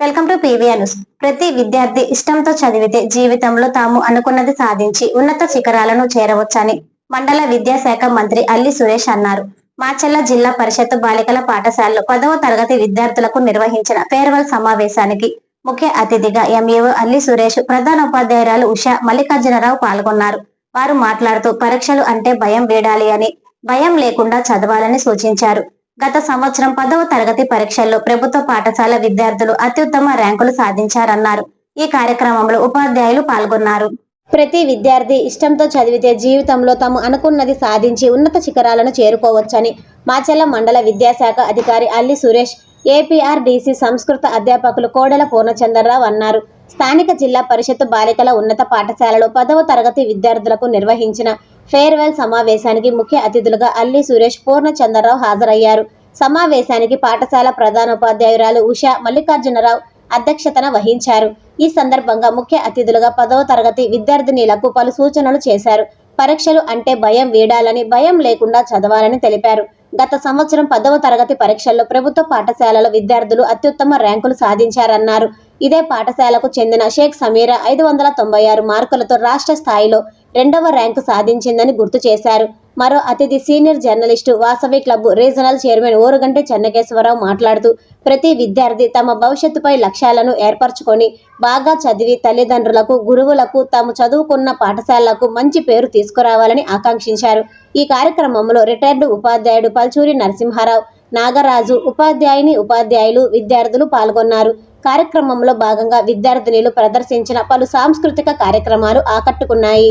Welcome to PVR news. ప్రతి విద్యార్థి ఇష్టంతో చదివితే జీవితంలో తాము అనుకున్నది సాధించి ఉన్నత శిఖరాలను చేరవచ్చని మండల విద్యాశాఖ మంత్రి అల్లి సురేష్ అన్నారు. మాచెల్ల జిల్లా పరిషత్ బాలికల పాఠశాలలో పదవ తరగతి విద్యార్థులకు నిర్వహించిన ఫేర్వెల్ సమావేశానికి ముఖ్య అతిథిగా ఎంఏఓ అల్లి సురేష్ ప్రధాన ఉపాధ్యాయురాలు ఉషా మల్లికార్జునరావు పాల్గొన్నారు. వారు మాట్లాడుతూ పరీక్షలు అంటే భయం వేడాలి అని భయం లేకుండా చదవాలని సూచించారు. గత సంవత్సరం పదవ తరగతి పరీక్షల్లో ప్రభుత్వ పాఠశాల విద్యార్థులు అత్యుత్తమ ర్యాంకులు సాధించారన్నారు. ఈ కార్యక్రమంలో ఉపాధ్యాయులు పాల్గొన్నారు. ప్రతి విద్యార్థి ఇష్టంతో చదివితే జీవితంలో తాము అనుకున్నది సాధించి ఉన్నత శిఖరాలను చేరుకోవచ్చని మాచెల్ల మండల విద్యాశాఖ అధికారి అల్లి సురేష్ ఏపీఆర్డీసీ సంస్కృత అధ్యాపకులు కోడెల పూర్ణచంద్రరావు అన్నారు. స్థానిక జిల్లా పరిషత్ బాలికల ఉన్నత పాఠశాలలో పదవ తరగతి విద్యార్థులకు నిర్వహించిన ఫేర్వెల్ సమావేశానికి ముఖ్య అతిథులుగా అల్లి సురేష్ పూర్ణచంద్రరావు హాజరయ్యారు. సమావేశానికి పాఠశాల ప్రధానోపాధ్యాయురాలు ఉషా మల్లికార్జునరావు అధ్యక్షతన వహించారు. ఈ సందర్భంగా ముఖ్య అతిథులుగా పదవ తరగతి విద్యార్థినీలకు పలు సూచనలు చేశారు. పరీక్షలు అంటే భయం వీడాలని భయం లేకుండా చదవాలని తెలిపారు. గత సంవత్సరం పదవ తరగతి పరీక్షల్లో ప్రభుత్వ పాఠశాలల విద్యార్థులు అత్యుత్తమ ర్యాంకులు సాధించారన్నారు. ఇదే పాఠశాలకు చెందిన షేక్ సమీరా ఐదు వందల తొంభై ఆరు మార్కులతో రాష్ట్ర స్థాయిలో రెండవ ర్యాంకు సాధించిందని గుర్తు చేశారు. మరో అతిథి senior journalist Vasavi club regional chairman Orugante Chennakeswararao మాట్లాడుతూ ప్రతి విద్యార్థి తమ భవిష్యత్తుపై లక్ష్యాలను ఏర్పరచుకొని బాగా చదివి తల్లిదండ్రులకు గురువులకు తాము చదువుకున్న పాఠశాలలకు మంచి పేరు తీసుకురావాలని ఆకాంక్షించారు. ఈ కార్యక్రమంలో రిటైర్డ్ ఉపాధ్యాయుడు పల్చూరి నరసింహారావు నాగరాజు ఉపాధ్యాయుని ఉపాధ్యాయులు విద్యార్థులు పాల్గొన్నారు. కార్యక్రమంలో భాగంగా విద్యార్థినిలు ప్రదర్శించిన పలు సాంస్కృతిక కార్యక్రమాలు ఆకట్టుకున్నాయి.